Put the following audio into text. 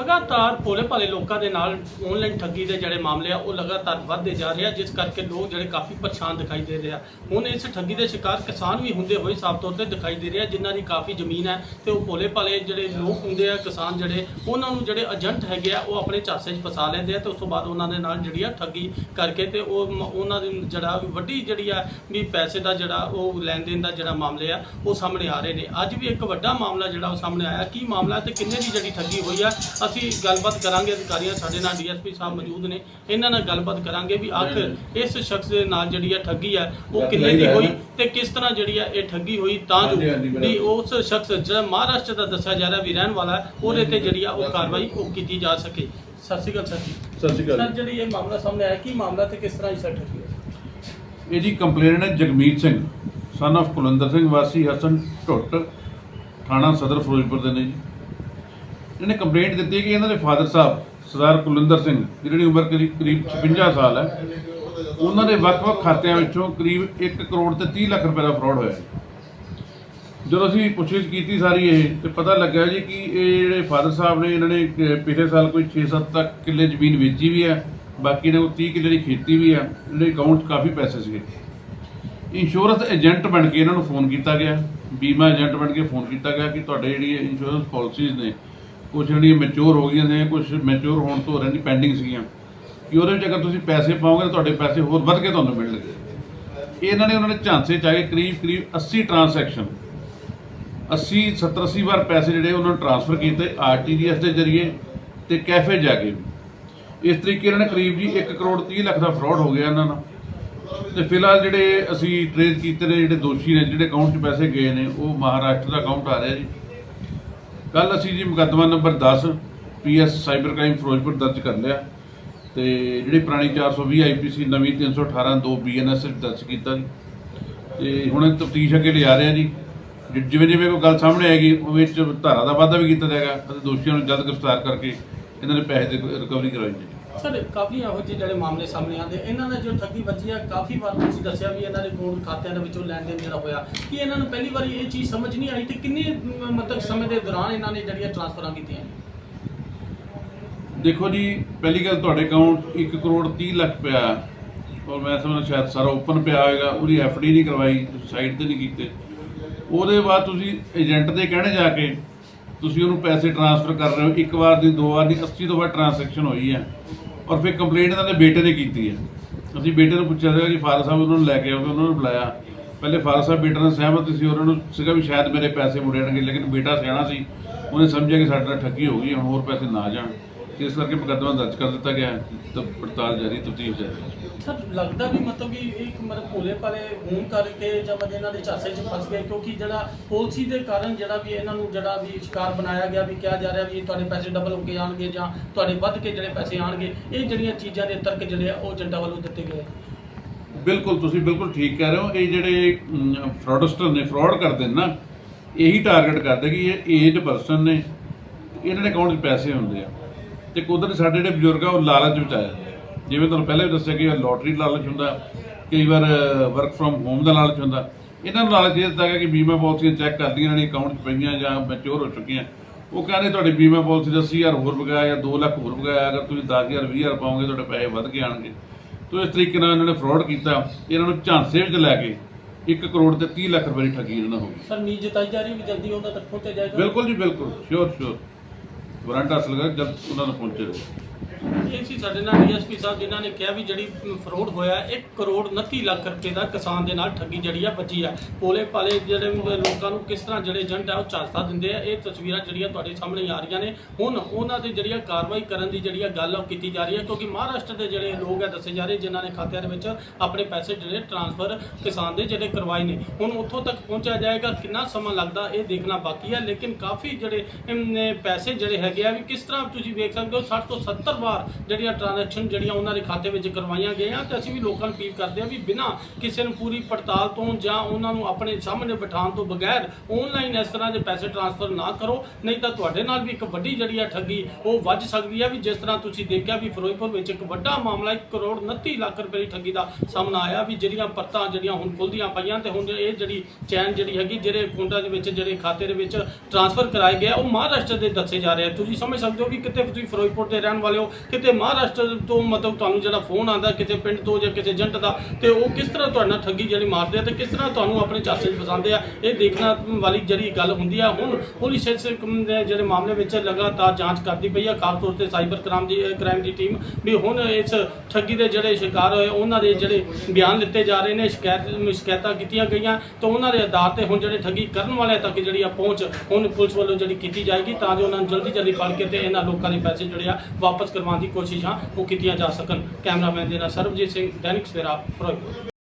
ਲਗਾਤਾਰ ਭੋਲੇ ਭਾਲੇ ਲੋਕਾਂ ਦੇ ਨਾਲ ਆਨਲਾਈਨ ਠੱਗੀ ਦੇ ਜਿਹੜੇ ਮਾਮਲੇ ਆ, ਉਹ ਲਗਾਤਾਰ ਵੱਧਦੇ ਜਾ ਰਹੇ ਆ, ਜਿਸ ਕਰਕੇ ਲੋਕ ਜਿਹੜੇ ਕਾਫੀ ਪਰੇਸ਼ਾਨ ਦਿਖਾਈ ਦੇ ਰਹੇ ਆ। ਹੁਣ ਇਸ ਠੱਗੀ ਦੇ ਸ਼ਿਕਾਰ ਕਿਸਾਨ ਵੀ ਹੁੰਦੇ ਹੋਏ ਸਾਫ਼ ਤੌਰ ਤੇ ਦਿਖਾਈ ਦੇ ਰਹੇ ਆ, ਜਿਨ੍ਹਾਂ ਦੀ ਕਾਫੀ ਜ਼ਮੀਨ ਹੈ ਤੇ ਉਹ ਭੋਲੇ ਭਾਲੇ ਜਿਹੜੇ ਲੋਕ ਹੁੰਦੇ ਆ, ਕਿਸਾਨ ਜਿਹੜੇ, ਉਹਨਾਂ ਨੂੰ ਜਿਹੜੇ ਏਜੰਟ ਹੈਗੇ ਆ, ਉਹ ਆਪਣੇ ਝਾਸੇ 'ਚ ਫਸਾ ਲੈਂਦੇ ਆ ਤੇ ਉਸ ਤੋਂ ਬਾਅਦ ਉਹਨਾਂ ਦੇ ਨਾਲ ਜਿਹੜੀ ਆ ਠੱਗੀ ਕਰਕੇ ਤੇ ਉਹ ਉਹਨਾਂ ਦੀ ਜਿਹੜਾ ਵੀ ਵੱਡੀ ਜਿਹੜੀ ਆ ਵੀ ਪੈਸੇ ਦਾ ਜਿਹੜਾ ਉਹ ਲੈਣ ਦੇਣ ਦਾ ਜਿਹੜਾ ਮਾਮਲੇ ਆ, ਉਹ ਸਾਹਮਣੇ ਆ ਰਹੇ ਨੇ। ਅੱਜ ਵੀ ਇੱਕ ਵੱਡਾ ਮਾਮਲਾ ਜਿਹੜਾ ਉਹ ਸਾਹਮਣੇ ਆਇਆ, ਕੀ ਮਾਮਲਾ ਤੇ ਕਿੰਨੇ ਦੀ ਜਿਹੜੀ ਠੱਗੀ ਹੋਈ ਆ ਅਸੀਂ ਗੱਲਬਾਤ ਕਰਾਂਗੇ ਅਧਿਕਾਰੀਆਂ ਸਾਡੇ ਨਾਲ ਡੀਐਸਪੀ ਸਾਹਿਬ ਮੌਜੂਦ ਨੇ ਇਹਨਾਂ ਨਾਲ ਗੱਲਬਾਤ ਕਰਾਂਗੇ ਵੀ ਆਖਰ ਇਸ ਸ਼ਖਸ ਦੇ ਨਾਲ ਜਿਹੜੀ ਆ ਠੱਗੀ ਆ ਉਹ ਕਿੰਨੇ ਦੀ ਹੋਈ ਤੇ ਕਿਸ ਤਰ੍ਹਾਂ ਜਿਹੜੀ ਆ ਇਹ ਠੱਗੀ ਹੋਈ ਤਾਂ ਜੋ ਵੀ ਉਸ ਸ਼ਖਸ ਜਿਹੜਾ ਮਹਾਰਾਸ਼ਟਰ ਦਾ ਦੱਸਿਆ ਜਾ ਰਿਹਾ ਵੀ ਰਹਿਣ ਵਾਲਾ ਹੈ, ਉਹਦੇ ਤੇ ਜਿਹੜੀ ਆ ਉਹ ਕਾਰਵਾਈ ਉਹ ਕੀਤੀ ਜਾ ਸਕੇ। ਸਤਿ ਸ਼੍ਰੀ ਅਕਾਲ ਸਰ ਜੀ। ਸਤਿ ਸ਼੍ਰੀ ਸਰ ਅਕਾਲ ਜਿਹੜੀ ਇਹ ਮਾਮਲਾ ਸਾਹਮਣੇ ਆਇਆ ਕੀ ਮਾਮਲਾ ਤੇ ਕਿਸ ਤਰ੍ਹਾਂ ਇਸ ਠੱਗੀ ਹੋਈ? ਇਹ ਜੀ ਕੰਪਲੇਨਟ ਹੈ ਜਗਮੀਤ ਸਿੰਘ ਸਨ of ਕੁਲੰਦਰ ਸਿੰਘ ਵਾਸੀ ਹਸਨ ਢੁੱਟ ਥਾਣਾ ਸਦਰ ਫਿਰੋਜ਼ਪੁਰ ਦੇ ਨੇ ਜੀ। ਇਹਨੇ ਕੰਪਲੇਂਟ ਦਿੱਤੀ ਕਿ ਇਹਨਾਂ ਦੇ ਫਾਦਰ ਸਾਹਿਬ, ਸਰਦਾਰ ਕੁਲੰਦਰ ਸਿੰਘ ਜਿਹਨਾਂ ਦੀ ਉਮਰ ਕਰੀਬ ਕਰੀਬ 56 ਸਾਲ ਹੈ, ਉਹਨਾਂ ਦੇ ਵੱਖ-ਵੱਖ ਖਾਤਿਆਂ ਵਿੱਚੋਂ ਕਰੀਬ 1 ਕਰੋੜ ਤੇ 30 ਲੱਖ ਰੁਪਏ ਦਾ ਫਰਾਡ ਹੋਇਆ ਜਦੋਂ ਅਸੀਂ ਪੁੱਛਗਿੱਛ ਕੀਤੀ ਸਾਰੀ ਇਹ, ਤੇ ਪਤਾ ਲੱਗਾ ਜੀ ਕਿ ਇਹ ਜਿਹੜੇ ਫਾਦਰ ਸਾਹਿਬ ਨੇ, ਇਹਨਾਂ ਨੇ ਪਿਛਲੇ ਸਾਲ ਕੋਈ 6-7 ਤੱਕ ਕਿੱਲੇ ਜ਼ਮੀਨ ਵੇਚੀ ਵੀ ਹੈ, ਬਾਕੀ ਨੇ ਉਹ 30 ਕਿੱਲੇ ਦੀ ਖੇਤੀ ਵੀ ਹੈ ਜਿਹੜੇ ਅਕਾਊਂਟ 'ਚ ਕਾਫੀ ਪੈਸੇ ਸੀਗੇ। ਇੰਸ਼ੋਰੈਂਸ ਏਜੰਟ ਬਣ ਕੇ ਇਹਨਾਂ ਨੂੰ ਫੋਨ ਕੀਤਾ ਗਿਆ, ਬੀਮਾ ਏਜੰਟ ਬਣ ਕੇ ਫੋਨ ਕੀਤਾ ਗਿਆ ਕਿ ਤੁਹਾਡੇ ਜਿਹੜੀ ਇੰਸ਼ੋਰੈਂਸ ਪਾਲਿਸੀਜ਼ ਨੇ ਕੁਝ ਜਿਹੜੀਆਂ ਮੈਚੁਰ ਹੋ ਗਈਆਂ ਨੇ ਕੁਝ ਮੈਚੁਰ ਹੋਣ ਤੋਂ ਰਹਿੰਦੀ ਪੈਂਡਿੰਗ ਸੀਗੀਆਂ। ਕਿ ਉਹਦੇ ਵਿੱਚ ਅਗਰ ਤੁਸੀਂ ਪੈਸੇ ਪਾਓਗੇ ਤਾਂ ਤੁਹਾਡੇ ਪੈਸੇ ਹੋਰ ਵੱਧ ਕੇ ਤੁਹਾਨੂੰ ਮਿਲਣਗੇ। ਇਹਨਾਂ ਨੇ, ਉਹਨਾਂ ਨੇ ਝਾਂਸੇ ਚ ਆ ਕੇ ਕਰੀਬ ਕਰੀਬ 80 ਟ੍ਰਾਂਜੈਕਸ਼ਨ 80 70 80 ਵਾਰ ਪੈਸੇ ਜਿਹੜੇ ਉਹਨਾਂ ਨੂੰ ਟ੍ਰਾਂਸਫਰ ਕੀਤੇ ਆਰਟੀਜੀਐਸ ਦੇ ਜ਼ਰੀਏ ਤੇ ਕੈਫੇ ਜਾ ਕੇ ਵੀ। ਇਸ ਤਰੀਕੇ ਇਹਨਾਂ ਨੇ ਕਰੀਬ ਜੀ 1 ਕਰੋੜ 30 ਲੱਖ ਦਾ ਫਰਾਡ ਹੋ ਗਿਆ ਇਹਨਾਂ ਨਾਲ। ਤੇ ਫਿਲਹਾਲ ਜਿਹੜੇ ਅਸੀਂ ਟ੍ਰੇਸ ਕੀਤੇ ਨੇ, ਜਿਹੜੇ ਦੋਸ਼ੀ ਨੇ, ਜਿਹੜੇ ਅਕਾਊਂਟ 'ਚ ਪੈਸੇ ਗਏ ਨੇ, ਉਹ ਮਹਾਰਾਸ਼ਟਰ ਦਾ ਅਕਾਊਂਟ ਆ ਰਿਹਾ ਜੀ। ਕੱਲ ਅਸੀਂ ਜੀ ਮੁਕੱਦਮਾ number 10 PS cyber crime Firozpur ਦਰਜ ਕਰ ਲਿਆ ਤੇ ਜਿਹੜੀ ਪੁਰਾਣੀ 420 ਆਈਪੀਸੀ ਨਵੀਂ 318 2 ਬੀਐਨਐਸ ਦਰਜ ਕੀਤਾ ਜੀ। ਤੇ ਹੁਣ ਤਫਤੀਸ਼ ਅੱਗੇ ਲਿਆ ਰਹੇ ਆ ਜੀ। ਜਿਵੇਂ ਜਿਵੇਂ ਕੋਈ ਗੱਲ ਸਾਹਮਣੇ ਆਏਗੀ ਉਹ ਵਿੱਚ ਧਾਰਾ ਦਾ ਵਾਧਾ ਵੀ ਕੀਤਾ ਜਾਏਗਾ ਅਤੇ ਦੋਸ਼ੀਆਂ ਨੂੰ ਜਲਦ ਗ੍ਰਿਫਤਾਰ ਕਰਕੇ ਇਹਨਾਂ ਦੇ ਪੈਸੇ ਦੀ ਰਿਕਵਰੀ ਕਰਵਾਈ ਜਾਏਗੀ। ਸਰ, ਕਾਫੀ ਇਹੋ ਜਿਹੇ ਜਿਹੜੇ ਮਾਮਲੇ ਸਾਹਮਣੇ ਆਉਂਦੇ ਇਹਨਾਂ ਨੇ ਜੋ ਠੱਗੀ ਵੱਜੀ ਆ, ਕਾਫੀ ਵਾਰ ਤੁਸੀਂ ਦੱਸਿਆ ਵੀ ਇਹਨਾਂ ਦੇ ਕੋਲ ਖਾਤਿਆਂ ਦੇ ਵਿੱਚੋਂ ਲੈਣ ਦੇਣ ਜਿਹੜਾ ਹੋਇਆ। ਕਿ ਇਹਨਾਂ ਨੂੰ ਪਹਿਲੀ ਵਾਰੀ ਇਹ ਚੀਜ਼ ਸਮਝ ਨਹੀਂ ਆਈ ਤੇ ਕਿੰਨੇ ਮ- ਮਤਲਬ ਸਮੇਂ ਦੇ ਦੌਰਾਨ ਇਹਨਾਂ ਨੇ ਜਿਹੜੀਆਂ ਟ੍ਰਾਂਸਫਰਾਂ ਕੀਤੀਆਂ? ਦੇਖੋ ਜੀ, ਪਹਿਲੀ ਗੱਲ ਤੁਹਾਡੇ ਅਕਾਊਂਟ 1 ਕਰੋੜ 30 ਲੱਖ ਪਿਆ ਔਰ ਮੈਂ ਸਮਝਦਾ ਸ਼ਾਇਦ ਸਾਰਾ ਓਪਨ ਪਿਆ ਹੋਏਗਾ, ਉਹਦੀ ਐਫਡੀ ਨਹੀਂ ਕਰਵਾਈ ਸਾਈਡ ਤੇ ਨਹੀਂ ਕੀਤੇ। ਉਹਦੇ ਬਾਅਦ ਤੁਸੀਂ ਏਜੰਟ ਦੇ ਕਹਿਣੇ ਜਾ ਕੇ ਤੁਸੀਂ ਉਹਨੂੰ ਪੈਸੇ ਟ੍ਰਾਂਸਫਰ ਕਰ ਰਹੇ ਹੋ, ਇੱਕ ਵਾਰ ਦੀ, ਦੋ ਵਾਰ ਦੀ 80 ਤੋਂ ਵੱਧ ਟ੍ਰਾਂਜੈਕਸ਼ਨ ਹੋਈ ਹੈ। ਔਰ ਫਿਰ ਕੰਪਲੇਂਟ ਇਹਨਾਂ ਦੇ ਬੇਟੇ ਨੇ ਕੀਤੀ ਹੈ। ਅਸੀਂ ਬੇਟੇ ਨੂੰ ਪੁੱਛਿਆ ਸੀਗਾ ਕਿ ਫਾਦਰ ਸਾਹਿਬ ਉਹਨਾਂ ਨੂੰ ਲੈ ਕੇ ਆਓਗੇ ਉਹਨਾਂ ਨੂੰ ਬੁਲਾਇਆ। ਪਹਿਲੇ ਫਾਦਰ ਸਾਹਿਬ ਬੇਟੇ ਨਾਲ ਸਹਿਮਤ ਸੀ, ਉਹਨਾਂ ਨੂੰ ਸੀਗਾ ਵੀ ਸ਼ਾਇਦ ਮੇਰੇ ਪੈਸੇ ਮੁੜੇਣਗੇ ਲੇਕਿਨ ਬੇਟਾ ਸਿਆਣਾ ਸੀ। ਉਹਨੇ ਸਮਝਿਆ ਕਿ ਸਾਡੇ ਨਾਲ ਠੱਗੀ ਹੋ ਗਈ ਹੁਣ ਹੋਰ ਪੈਸੇ ਨਾ ਜਾਣ। ਇਸ ਕਰਕੇ ਮੁਕੱਦਮਾ ਦਰਜ ਕਰ ਦਿੱਤਾ ਗਿਆ ਹੈ ਤੇ ਪੜਤਾਲ ਜਾਰੀ ਤਫਤੀਸ਼ ਜਾਰੀ ਸਰ ਲੱਗਦਾ ਵੀ ਮਤਲਬ ਕਿ ਇੱਕ ਮਤਲਬ ਭੋਲੇ ਭਾਲੇ ਹੋਣ ਕਰਕੇ ਜਾਂ ਮਤਲਬ ਇਹਨਾਂ ਦੇ ਝਾਸੇ 'ਚ ਫਸ ਗਏ ਕਿਉਂਕਿ ਜਿਹੜਾ ਪਾਲਿਸੀ ਦੇ ਕਾਰਨ ਜਿਹੜਾ ਵੀ ਇਹਨਾਂ ਨੂੰ ਜਿਹੜਾ ਵੀ ਸ਼ਿਕਾਰ ਬਣਾਇਆ ਗਿਆ ਵੀ ਕਿਹਾ ਜਾ ਰਿਹਾ ਵੀ ਤੁਹਾਡੇ ਪੈਸੇ ਡਬਲ ਹੋ ਕੇ ਆਣਗੇ ਜਾਂ ਤੁਹਾਡੇ ਵੱਧ ਕੇ ਜਿਹੜੇ ਪੈਸੇ ਆਣਗੇ ਇਹ ਜਿਹੜੀਆਂ ਚੀਜ਼ਾਂ ਦੇ ਤਰਕ ਜਿਹੜੇ ਆ ਉਹ ਏਜੰਟਾਂ ਵੱਲੋਂ ਦਿੱਤੇ ਗਏ। ਬਿਲਕੁਲ ਤੁਸੀਂ ਬਿਲਕੁਲ ਠੀਕ ਕਹਿ ਰਹੇ ਹੋ। ਇਹ ਜਿਹੜੇ ਫਰਾਡਸਟਰ ਨੇ ਫਰਾਡ ਕਰਦੇ ਨੇ ਨਾ ਇਹੀ ਟਾਰਗੇਟ ਕਰਦੇ ਕਿ ਇਹ ਏਜ ਪਰਸਨ ਨੇ ਇਹਨਾਂ ਦੇ ਅਕਾਊਂਟ 'ਚ ਪੈਸੇ ਹੁੰਦੇ ਆ। ਤੇ ਕੁਦਰਤ ਸਾਡੇ ਜਿਹੜੇ ਬਜ਼ੁਰਗ ਆ ਉਹ ਲਾਲਚ ਵਿੱਚ ਆ ਜਾਂਦੇ ਜਿਵੇਂ ਤੁਹਾਨੂੰ ਪਹਿਲਾਂ ਵੀ ਦੱਸਿਆ ਕਿ ਲੋਟਰੀ ਲਾਲਚ ਹੁੰਦਾ ਕਈ ਵਾਰ ਵਰਕ ਫਰਮ ਹੋਮ ਦਾ ਲਾਲਚ ਹੁੰਦਾ। ਇਹਨਾਂ ਨੂੰ ਲਾਲਚ ਇਹ ਦਿੱਤਾ ਗਿਆ ਕਿ ਬੀਮਾ ਪਾਲਿਸੀਆਂ ਚੈੱਕ ਕਰਦੀਆਂ ਇਹਨਾਂ ਦੀ ਅਕਾਊਂਟ 'ਚ ਪਈਆਂ ਜਾਂ ਮੈਚੁਰ ਹੋ ਚੁੱਕੀਆਂ। ਉਹ ਕਹਿੰਦੇ ਤੁਹਾਡੀ ਬੀਮਾ ਪਾਲਿਸੀ 80000 ਹੋਰ ਵਗਾਇਆ ਜਾਂ 2 ਲੱਖ ਹੋਰ ਵਗਾਇਆ ਅਗਰ ਤੁਸੀਂ 10000 20000 ਪਾਓਗੇ ਤੁਹਾਡੇ ਪੈਸੇ ਵੱਧ ਕੇ ਆਣਗੇ ਤੋ ਇਸ ਤਰੀਕੇ ਨਾਲ ਇਹਨਾਂ ਨੇ ਫਰਾਡ ਕੀਤਾ। ਇਹਨਾਂ ਨੂੰ ਝਾਂਸੇ ਵਿੱਚ ਲੈ ਕੇ 1 ਕਰੋੜ ਤੇ 30 ਲੱਖ ਰੁਪਏ ਦੀ ਠੱਗੀ ਇਹਨਾਂ ਹੋ ਗਈ। ਸਰ ਨੀਜ ਜਤਾਈ ਜਾ ਰਹੀ ਵੀ ਜਲਦੀ ਉਹਨਾਂ ਤੱਕ ਪਹੁੰਚਿਆ ਜਾਏਗਾ? ਬਿਲਕੁਲ ਜੀ ਬਿਲਕੁਲ। ਸ਼ੋਰ ਸ਼ੋਰ ਵਾਰੰਟ ਹਾਸਲ ਕਰ ਜਦ ਉਹਨਾਂ ਨੂੰ ਇਹ ਸੀ ਸਾਡੇ ਨਾਲ ਡੀਐਸਪੀ ਸਾਹਿਬ ਜਿਨ੍ਹਾਂ ਨੇ ਕਿਹਾ ਵੀ ਜਿਹੜੀ ਫਰੋਡ ਹੋਇਆ 1 ਕਰੋੜ 29 ਲੱਖ ਰੁਪਏ ਦਾ ਕਿਸਾਨ ਦੇ ਨਾਲ ਠੱਗੀ ਜਿਹੜੀ ਆ ਵੱਜੀ ਆ। ਪੋਲੇ ਪਾਲੇ ਜਿਹੜੇ ਲੋਕਾਂ ਨੂੰ ਕਿਸ ਤਰ੍ਹਾਂ ਜਿਹੜੇ ਏਜੰਟ ਆ, ਉਹ ਝਾਂਸਾ ਦਿੰਦੇ ਆ। ਇਹ ਤਸਵੀਰਾਂ ਜਿਹੜੀਆਂ ਤੁਹਾਡੇ ਸਾਹਮਣੇ ਆ ਰਹੀਆਂ ਨੇ। ਹੁਣ ਉਹਨਾਂ ਤੇ ਜਿਹੜੀ ਆ ਕਾਰਵਾਈ ਕਰਨ ਦੀ ਜਿਹੜੀ ਆ ਗੱਲ ਆ, ਉਹ ਕੀਤੀ ਜਾ ਰਹੀ ਹੈ ਕਿਉਂਕਿ ਮਹਾਰਾਸ਼ਟਰ ਦੇ ਜਿਹੜੇ ਲੋਕ ਆ ਦੱਸੇ ਜਾ ਰਹੇ, ਜਿਨ੍ਹਾਂ ਨੇ ਖਾਤਿਆਂ ਦੇ ਵਿੱਚ ਆਪਣੇ ਪੈਸੇ ਜਿਹੜੇ ਟ੍ਰਾਂਸਫਰ ਕਿਸਾਨ ਦੇ ਜਿਹੜੇ ਕਰਵਾਏ ਨੇ। ਹੁਣ ਉੱਥੋਂ ਤੱਕ ਪਹੁੰਚਿਆ ਜਾਏਗਾ, ਕਿੰਨਾ ਸਮਾਂ ਲੱਗਦਾ ਇਹ ਦੇਖਣਾ ਬਾਕੀ ਹੈ ਲੇਕਿਨ ਕਾਫੀ ਜਿਹੜੇ ਪੈਸੇ ਜਿਹੜੇ ਹੈਗੇ ਆ, ਵੀ ਕਿਸ ਤਰ੍ਹਾਂ ਤੁਸੀਂ ਵੇਖ ਸਕਦੇ ਹੋ 60 ਤੋਂ 70 ਵਾਰ ਜਿਹੜੀਆਂ ਟ੍ਰਾਂਜੈਕਸ਼ਨ ਜਿਹੜੀਆਂ ਉਹਨਾਂ ਦੇ ਖਾਤੇ ਵਿੱਚ ਕਰਵਾਈਆਂ ਗਈਆਂ ਤੇ ਅਸੀਂ ਵੀ ਲੋਕਾਂ ਨੂੰ ਅਪੀਲ ਕਰਦੇ ਹਾਂ ਵੀ ਬਿਨਾਂ ਕਿਸੇ ਨੂੰ ਪੂਰੀ ਪੜਤਾਲ ਤੋਂ ਜਾਂ ਉਹਨਾਂ ਨੂੰ ਆਪਣੇ ਸਾਹਮਣੇ ਬਿਠਾਉਣ ਤੋਂ ਬਗੈਰ ਆਨਲਾਈਨ ਇਸ ਤਰ੍ਹਾਂ ਦੇ ਪੈਸੇ ਟ੍ਰਾਂਸਫਰ ਨਾ ਕਰੋ, ਨਹੀਂ ਤਾਂ ਤੁਹਾਡੇ ਨਾਲ ਵੀ ਇੱਕ ਵੱਡੀ ਜਿਹੜੀ ਆ ਠੱਗੀ ਉਹ ਵੱਜ ਸਕਦੀ ਹੈ ਵੀ ਜਿਸ ਤਰ੍ਹਾਂ ਤੁਸੀਂ ਦੇਖਿਆ ਵੀ ਫਿਰੋਜ਼ਪੁਰ ਵਿੱਚ ਇੱਕ ਵੱਡਾ ਮਾਮਲਾ 1 ਕਰੋੜ 29 ਲੱਖ ਰੁਪਏ ਦੀ ਠੱਗੀ ਦਾ ਸਾਹਮਣਾ ਆਇਆ ਵੀ ਜਿਹੜੀਆਂ ਪਰਤਾਂ ਜਿਹੜੀਆਂ ਹੁਣ ਖੁੱਲਦੀਆਂ ਪਈਆਂ ਤੇ ਹੁਣ ਇਹ ਜਿਹੜੀ ਚੈਨ ਜਿਹੜੀ ਹੈਗੀ ਜਿਹੜੇ ਅਕਾਊਂਟਾਂ ਦੇ ਵਿੱਚ, ਜਿਹੜੇ ਖਾਤੇ ਦੇ ਵਿੱਚ ਟ੍ਰਾਂਸਫਰ ਕਰਾਏ ਗਏ ਉਹ ਮਹਾਰਾਸ਼ਟਰ ਦੇ ਦੱਸੇ ਜਾ ਰਹੇ ਆ। ਤੁਸੀਂ ਸਮਝ ਸਕਦੇ ਹੋ ਵੀ ਕਿਤੇ ਤੁਸੀਂ ਫਿਰੋਜ਼ਪੁਰ ਦੇ ਰਹਿਣ ਵਾਲੇ ਹੋ ਕਿਤੇ ਮਹਾਰਾਸ਼ਟਰ ਤੋਂ ਮਤਲਬ ਤੁਹਾਨੂੰ ਜਿਹੜਾ ਫੋਨ ਆਉਂਦਾ ਕਿਸੇ ਪਿੰਡ ਤੋਂ ਜਾਂ ਕਿਸੇ ਏਜੰਟ ਦਾ, ਤੇ ਉਹ ਕਿਸ ਤਰ੍ਹਾਂ ਤੁਹਾਡੇ ਨਾਲ ਠੱਗੀ ਜਿਹੜੀ ਮਾਰਦੇ ਆ ਤੇ ਕਿਸ ਤਰ੍ਹਾਂ ਤੁਹਾਨੂੰ ਆਪਣੇ ਚਾਸੇ 'ਚ ਫਸਾਉਂਦੇ ਆ, ਇਹ ਦੇਖਣਾ ਵਾਲੀ ਜਿਹੜੀ ਗੱਲ ਹੁੰਦੀ ਆ। ਹੁਣ ਪੁਲਿਸ ਇਸ ਕੰਮ ਦੇ ਜਿਹੜੇ ਮਾਮਲੇ ਵਿੱਚ ਲਗਾਤਾਰ ਜਾਂਚ ਕਰਦੀ ਪਈ ਆ, ਖਾਸ ਤੌਰ ਤੇ ਸਾਈਬਰ ਕ੍ਰਾਈਮ ਦੀ ਕ੍ਰਾਈਮ ਦੀ ਟੀਮ ਵੀ ਹੁਣ ਇਸ ਠੱਗੀ ਦੇ ਜਿਹੜੇ ਸ਼ਿਕਾਰ ਹੋਏ, ਉਹਨਾਂ ਦੇ ਜਿਹੜੇ ਬਿਆਨ ਲਿੱਤੇ ਜਾ ਰਹੇ ਨੇ, ਸ਼ਿਕਾਇਤ, ਸ਼ਿਕਾਇਤਾਂ ਕੀਤੀਆਂ ਗਈਆਂ, ਤਾਂ ਉਹਨਾਂ ਦੇ ਆਧਾਰ ਤੇ ਹੁਣ ਜਿਹੜੇ ਠੱਗੀ ਕਰਨ ਵਾਲਿਆਂ ਤੱਕ ਜਿਹੜੀ ਆ ਪਹੁੰਚ ਹੁਣ ਪੁਲਿਸ ਵੱਲੋਂ ਜਿਹੜੀ ਕੀਤੀ ਜਾਏਗੀ, ਤਾਂ ਜੋ ਉਹਨਾਂ ਨੂੰ ਜਲਦੀ ਜਲਦੀ ਫੜ ਕੇ ਤੇ ਇਹਨਾਂ ਲੋਕਾਂ ਦੇ ਪੈਸੇ ਜਿਹੜੇ ਆ ਵਾਪਸ ਕਰਵਾਉਣ ਦੀ ਕੋਸ਼ਿਸ਼ਾਂ ਉਹ ਕੀਤੀਆਂ ਜਾ ਸਕਣ। ਕੈਮਰਾਮੈਨ ਦੇ ਨਾਲ ਸਰਬਜੀਤ ਸਿੰਘ, ਦੈਨਿਕ ਸਵੇਰਾ, ਫਿਰੋਜ਼ਪੁਰ।